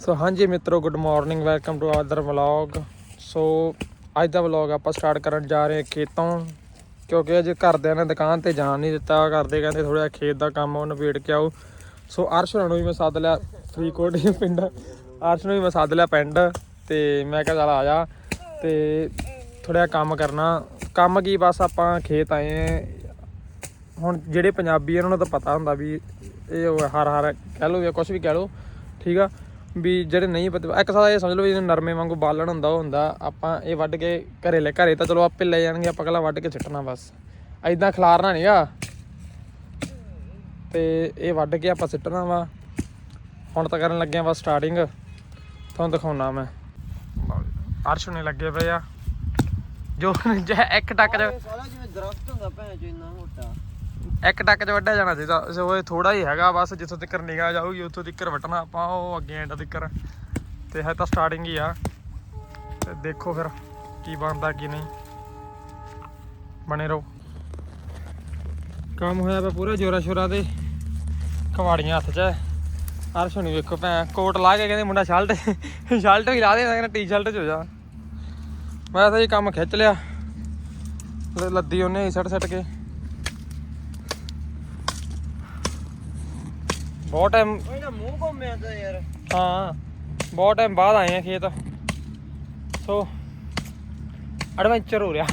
ਸੋ ਹਾਂਜੀ ਮਿੱਤਰੋ good morning welcome to Adar vlog so ਅੱਜ ਦਾ ਵਲੌਗ ਆਪਾਂ ਸਟਾਰਟ ਕਰਨ ਜਾ ਰਹੇ ਹਾਂ ਖੇਤੋਂ, ਕਿਉਂਕਿ ਅਜੇ ਘਰਦਿਆਂ ਨੇ ਦੁਕਾਨ ਤੇ ਜਾਣ ਨਹੀਂ ਦਿੱਤਾ। ਘਰਦੇ ਕਹਿੰਦੇ ਥੋੜਾ ਖੇਤ ਦਾ ਕੰਮ ਉਹ ਨਿਬੇੜ ਕੇ ਆਓ। ਸੋ ਅਰਸ਼ ਹੋਰਾਂ ਨੂੰ ਵੀ ਮੈਂ ਸੱਦ ਲਿਆ, ਫਰੀਦਕੋਟ ਹੀ ਪਿੰਡ। ਅਰਸ਼ ਨੂੰ ਵੀ ਮੈਂ ਸੱਦ ਲਿਆ ਪਿੰਡ ਤੇ ਮੈਂ ਕਿਹਾ ਚੱਲ ਆ ਜਾ ਤੇ ਥੋੜਾ ਕੰਮ ਕਰਨਾ। ਕੰਮ ਕੀ, ਬਸ ਆਪਾਂ ਖੇਤ ਆਏ ਹਾਂ। ਹੁਣ ਜਿਹੜੇ ਪੰਜਾਬੀ ਆ, ਉਹਨਾਂ ਨੂੰ ਤਾਂ ਪਤਾ ਹੁੰਦਾ ਵੀ ਇਹ ਹਰ ਹਰ ਕਹਿ ਲਓ ਜਾਂ ਕੁਝ ਵੀ ਕਹਿ ਲਓ, ਠੀਕ ਆ? ਵੀ ਜਿਹੜੇ ਨਹੀਂ ਪਤਾ ਇੱਕ ਸਾਦਾ ਇਹ ਸਮਝ ਲਓ ਵੀ ਨਰਮੇ ਵਾਂਗੂ ਬਾਲਣ ਹੁੰਦਾ, ਉਹ ਹੁੰਦਾ। ਆਪਾਂ ਇਹ ਵੱਢ ਕੇ ਘਰੇ ਲੈ ਘਰੇ ਤਾਂ ਚਲੋ ਆਪੇ ਲੈ ਜਾਣਗੇ, ਆਪਾਂ ਕੱਲਾ ਵੱਢ ਕੇ ਛੱਟਣਾ ਬਸ। ਐਦਾਂ ਖਿਲਾਰਨਾ ਨਹੀਂਗਾ ਤੇ ਇਹ ਵੱਢ ਕੇ ਆਪਾਂ ਸਿੱਟਣਾ ਵਾ। ਹੁਣ ਤਾਂ ਕਰਨ ਲੱਗਿਆ ਬਸ ਸਟਾਰਟਿੰਗ ਤੁਹਾਨੂੰ ਦਿਖਾਉਣਾ ਮੈਂ। ਅਰਸ਼ ਨੇ ਲੱਗੇ ਪਏ ਆ। ਜੋ ਇੱਕ ਟੱਕ ਜਿਵੇਂ ਦਰਖਤ ਹੁੰਦਾ ਭੈਣ ਚੋ ਇੰਨਾ ਮੋਟਾ। ਇੱਕ ਟੱਕ ਚ ਵੱਢਿਆ ਜਾਣਾ ਚਾਹੀਦਾ ਸੋ ਇਹ ਥੋੜਾ ਹੀ ਹੈਗਾ, ਬਸ ਜਿੱਥੋਂ ਤੱਕ ਨਿਗਾਹ ਜਾਊਗੀ, ਉੱਥੋਂ ਤੱਕ ਵੱਟਣਾ ਆਪਾਂ ਉਹ ਅੱਗੇ ਐਂਡ ਤੱਕ ਤੇ ਹੈ ਤਾਂ ਸਟਾਰਟਿੰਗ ਹੀ ਆ। ਤੇ ਦੇਖੋ ਫਿਰ ਕੀ ਬਣਦਾ, ਕੀ ਨਹੀਂ। ਬਣੇ ਰਹੋ। ਕੰਮ ਹੋਇਆ ਪਿਆ ਪੂਰਾ ਜੋਰਾ ਸ਼ੋਰਾ ਦੇ ਕਵਾੜੀਆਂ ਹੱਥ 'ਚ ਹੈ। ਅਰਸ਼ ਨੂੰ ਵੇਖੋ ਭੈਣ, ਕੋਟ ਲਾ ਕੇ ਕਹਿੰਦੇ ਮੁੰਡਾ ਸ਼ਰਟ ਸ਼ਰਟ ਵੀ ਲਾ ਦੇ, ਮੈਂ ਕਹਿੰਦਾ ਟੀ-ਸ਼ਰਟ 'ਚ ਹੋ ਜਾ। ਮੈਂ ਤਾਂ ਜੀ ਕੰਮ ਖਿੱਚ ਲਿਆ। ਲੱਦੀ ਉਹਨੇ ਸੱਟ ਸੱਟ ਕੇ। ਬਹੁਤ ਟਾਈਮ ਓਏ ਨਾ ਮੂੰਹ ਘੁੰਮਿਆ ਤਾਂ ਯਾਰ। ਹਾਂ ਬਹੁਤ ਟਾਈਮ ਬਾਅਦ ਆਏ ਆ ਖੇਤ। ਸੋ ਐਡਵੈਂਚਰ ਹੋ ਰਿਹਾ।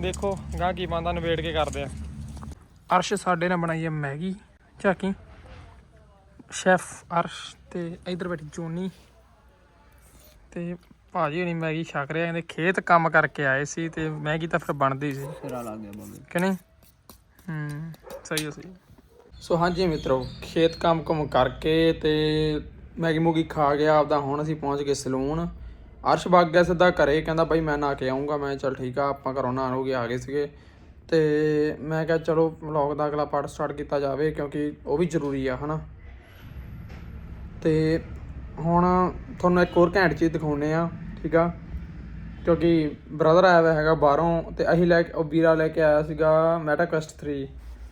ਦੇਖੋ ਗਾਂ ਕੀ ਬੰਦਾ ਨਵੇੜ ਕੇ ਕਰਦੇ ਆ। ਅਰਸ਼ ਸਾਡੇ ਨੇ ਬਣਾਈ ਹੈ ਮੈਗੀ। ਝਾਕੀ। ਸ਼ੈਫ ਅਰਸ਼ ਤੇ ਇਧਰ ਬੈਠੀ ਜੋਨੀ। ਤੇ ਭਾਜੀ ਹਣੀ ਮੈਗੀ ਛਕ ਰਿਹਾ ਕਹਿੰਦੇ ਖੇਤ ਕੰਮ ਕਰਕੇ ਆਏ ਸੀ ਤੇ ਮੈਗੀ ਤਾਂ ਫਿਰ ਬਣਦੀ ਸੀ। ਸਿਰਾ ਲੱਗ ਗਿਆ ਬਾਬੇ। ਕਿ ਨਹੀਂ? ਹੂੰ ਸਹੀ ਹੈ ਸਹੀ ਸੋ ਹਾਂਜੀ ਮਿੱਤਰੋ, ਖੇਤ ਕੰਮ ਕੁਮ ਕਰਕੇ ਤੇ ਮੈਗੀ ਮੂਗੀ ਖਾ ਗਿਆ, ਆਪਦਾ ਹੁਣ ਅਸੀਂ ਪਹੁੰਚ ਗਏ ਸਲੂਨ। ਅਰਸ਼ ਵਗ ਗਿਆ ਸਿੱਧਾ ਘਰੇ, ਕਹਿੰਦਾ ਬਾਈ ਮੈਂ ਨਾ ਕੇ ਆਉਂਗਾ ਮੈਂ ਚਲ ਠੀਕ ਆ, ਆਪਾਂ ਘਰੋਂ ਨਾ ਹੋ ਆ ਗਏ ਸੀਗੇ। ਤੇ ਮੈਂ ਕਿਹਾ ਚਲੋ ਵਲੌਗ ਦਾ ਅਗਲਾ ਪਾਰਟ ਸਟਾਰਟ ਕੀਤਾ ਜਾਵੇ, ਕਿਉਂਕਿ ਉਹ ਵੀ ਜ਼ਰੂਰੀ ਆ, ਹਨਾ। ਤੇ ਹੁਣ ਤੁਹਾਨੂੰ ਇੱਕ ਹੋਰ ਘੈਂਟ ਚੀਜ਼ ਦਿਖਾਉਨੇ ਆ ਠੀਕ ਆ? ਕਿਉਂਕਿ ਬ੍ਰਦਰ ਆਇਆ ਹੋਇਆ ਹੈਗਾ ਬਾਹਰੋਂ, ਤੇ ਅਸੀਂ ਲੈ ਕੇ, ਉਹ ਵੀਰਾ ਲੈ ਕੇ ਆਇਆ ਸੀਗਾ ਮੈਟਾ ਕੁਐਸਟ 3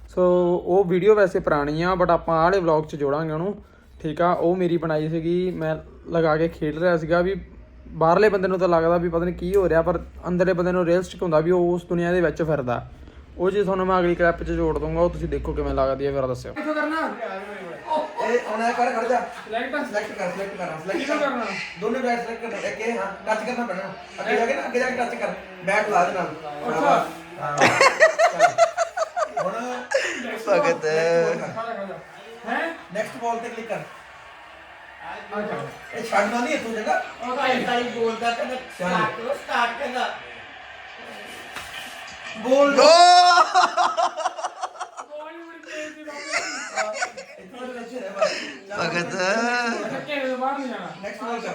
ਸੋ ਉਹ ਵੀਡੀਓ ਵੈਸੇ ਪੁਰਾਣੀ ਆ ਬਟ ਆਪਾਂ ਆਹ ਵਾਲੇ ਵਲੌਗ 'ਚ ਜੋੜਾਂਗੇ ਉਹਨੂੰ। ਠੀਕ ਆ ਉਹ ਮੇਰੀ ਬਣਾਈ ਸੀਗੀ ਮੈਂ ਲਗਾ ਕੇ ਖੇਡ ਰਿਹਾ ਸੀਗਾ ਵੀ ਬਾਹਰਲੇ ਬੰਦੇ ਨੂੰ ਤਾਂ ਲੱਗਦਾ ਵੀ ਪਤਾ ਨਹੀਂ ਕੀ ਹੋ ਰਿਹਾ ਪਰ ਅੰਦਰਲੇ ਬੰਦੇ ਨੂੰ ਰੀਅਲਿਸਟਿਕ ਹੁੰਦਾ ਵੀ ਉਹ ਉਸ ਦੁਨੀਆ ਦੇ ਵਿੱਚ ਫਿਰਦਾ। ਉਹ ਚੀਜ਼ ਤੁਹਾਨੂੰ ਮੈਂ ਅਗਲੀ ਕਲਿੱਪ 'ਚ ਜੋੜ ਦੂੰਗਾ ਉਹ ਤੁਸੀਂ ਦੇਖੋ ਕਿਵੇਂ ਲੱਗਦੀ ਹੈ ਫਿਰ ਦੱਸਿਓ। ਕਿੱਥੋਂ ਕਰਨਾ? ਇਹ ਇਹ ਕਰ ਖੜ ਜਾ। ਸਿਲੈਕਟ ਸਿਲੈਕਟ ਕਰ ਸਿਲੈਕਟ ਕਰ ਸਿਲੈਕਟ ਕਿੱਥੋਂ ਕਰਨਾ? ਦੋਨੇ ਬੈਟ ਸਿਲੈਕਟ ਕਰਨਾ ਇੱਕ ਇਹ ਹਾਂ ਟੱਚ ਕਰਨਾ ਪੈਣਾ। ਅੱਗੇ ਜਾ ਕੇ ਨਾ ਅੱਗੇ ਜਾ ਕੇ ਟੱਚ ਕਰ। ਬੈਟ ਲਾ ਦੇ ਨਾਲ। ਅੱਛਾ। ਹਾਂ ਚੱਲ। ਹੁਣ ਭਗਤ ਹੈ ਨੈਕਸਟ ਬਾਲ ਤੇ ਕਲਿੱਕ ਕਰ ਅੱਛਾ ਇਹ ਛੱਡਣਾ ਨਹੀਂ ਇੱਥੋਂ ਜਗ੍ਹਾ ਉਹ ਤਾਂ ਤਾਈ ਬੋਲਦਾ ਕਹਿੰਦਾ ਸਟਾਰਟ ਕਰੋ ਸਟਾਰਟ ਕਹਿੰਦਾ ਬੋਲ ਭਗਤ ਬਾਹਰ ਨਹੀਂ ਜਾਣਾ ਨੈਕਸਟ ਬਾਲ ਕਰ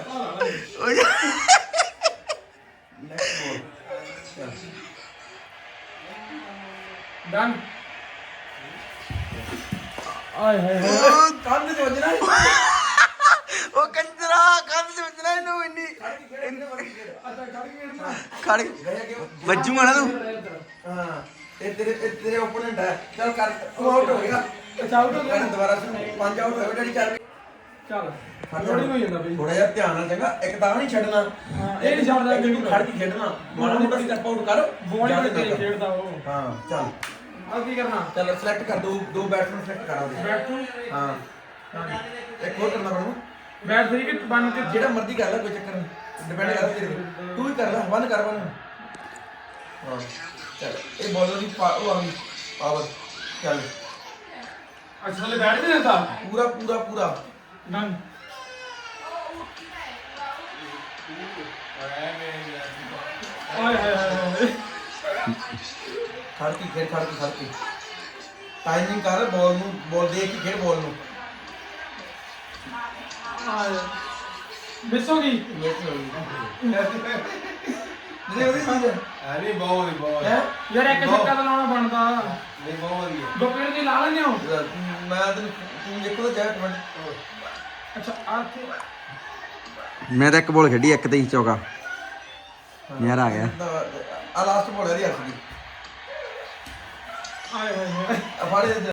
ਆਏ ਹਾਏ ਕੰਨ ਤੇ ਵੱਜਣਾ ਨੀ। ਉਹ ਕੰਜਰਾ ਕੰਨ ਤੇ ਵੱਜਣਾ ਇਹਨੂੰ ਇੰਨੀ ਖੜ ਵੱਜੂਗਾ ਨਾ ਤੂੰ। ਹਾਂ ਇਹ ਤੇਰੇ ਇਹ ਤੇਰੇ ਓਪੋਨੈਂਟ ਹੈ। ਚੱਲ ਕਰ ਤੂੰ ਆਊਟ ਹੋ ਗਿਆ। ਚੱਲ ਤੂੰ ਕਰ ਦੁਬਾਰਾ ਸੁਣ ਪੰਜ ਆਊਟ ਹੋਏ ਡੈਡੀ ਚੱਲ। ਚੱਲ ਹੋ ਥੋੜਾ ਜਿਹਾ ਧਿਆਨ ਨਾਲ ਚੰਗਾ ਇੱਕ ਤਾਂ ਨਹੀਂ ਛੱਡਣਾ। ਹਾਂ, ਇਹ ਨੀ ਛੱਡਦਾ ਤੂੰ ਖੜ ਕੇ ਖੇਡਣਾ। ਮਾੜਾ ਮੋਟਾ ਸਟੈਪ ਆਊਟ ਕਰ ਬੋਲ ਕਰ। ਖੇਡਦਾ ਉਹ। ਹਾਂ ਚੱਲ। ਆ ਕੀ ਕਰਨਾ? ਚੱਲ ਸਿਲੈਕਟ ਕਰ ਦੋ ਦੋ ਬੈਟਸਮੈਨ ਸਿਲੈਕਟ ਕਰਾ ਦੇ। ਬੈਟ ਨੂੰ ਹਾਂ। ਇੱਕ ਹੋਰ ਕਰਨਾ ਪੈਣਾ ਬੈਟ ਸਹੀ ਕਿ ਬਣ ਕੇ ਜਿਹੜਾ ਮਰਜ਼ੀ ਕਰ ਲੈ ਕੋਈ ਚੱਕਰ ਨਹੀਂ। ਡਿਪੈਂਡ ਕਰਦਾ ਤੇਰੇ ਤੇ। ਤੂੰ ਹੀ ਕਰ ਲੈ ਵਨ ਕਰ ਵਨ ਹਾਂ ਚੱਲ। ਇਹ ਬੋਲਰ ਦੀ ਪਾ- ਉਹ ਆ ਗਈ। ਪਾਵਰ। ਚੱਲ। ਅੱਛਾ ਲੈ ਬੈਟ ਨਹੀਂ ਦਿੰਦਾ ਪੂਰਾ ਪੂਰਾ ਪੂਰਾ। ਡਨ ਆਏ ਹਾਏ ਹਾਏ। ਹਾਏ ਖੜ ਕੇ ਖੇਡ ਖੜ ਕੇ ਖੜ ਕੇ ਟਾਈਮਿੰਗ ਕਰ ਬੋਲ ਨੂੰ ਬੋਲ ਦੇਖ ਕੇ ਖੇਡ ਬੋਲ ਨੂੰ। ਆਏ। ਮਿਸੋਗੀ? ਨਹੀਂ ਉਹਦੀ ਸਮਝ ਅਰੇ ਬਹੁਤ ਹੀ ਬਹੁਤ। ਹੈ? ਯਾਰ ਇੱਕ ਛੱਕਾ ਤਾਂ ਲਾਉਣਾ ਬਣਦਾ। ਨਹੀਂ ਬਹੁਤ ਹੀ ਦੋ ਪੇੜ ਦੀ ਲਾ ਲੈਂਦੇ ਹੋ? ਮੈਂ ਤੈਨੂੰ ਤੂੰ ਦੇਖੋ ਤਾਂ ਜਾ ਕਮੈਂਟ ਅੱਛਾ ਆ ਕੇ। ਮੈਂ ਤਾਂ ਇੱਕ ਬੋਲ ਖੇਡੀ ਇੱਕ ਤੇ ਹੀ ਚੌਕਾ। ਯਾਰ ਆ ਗਿਆ। ਆ ਲਾਸਟ ਬੋਲ ਹੈ ਦੀ ਦੀ। ਆਏ ਹਾਏ ਹਾਏ ਆ ਫਾੜੇ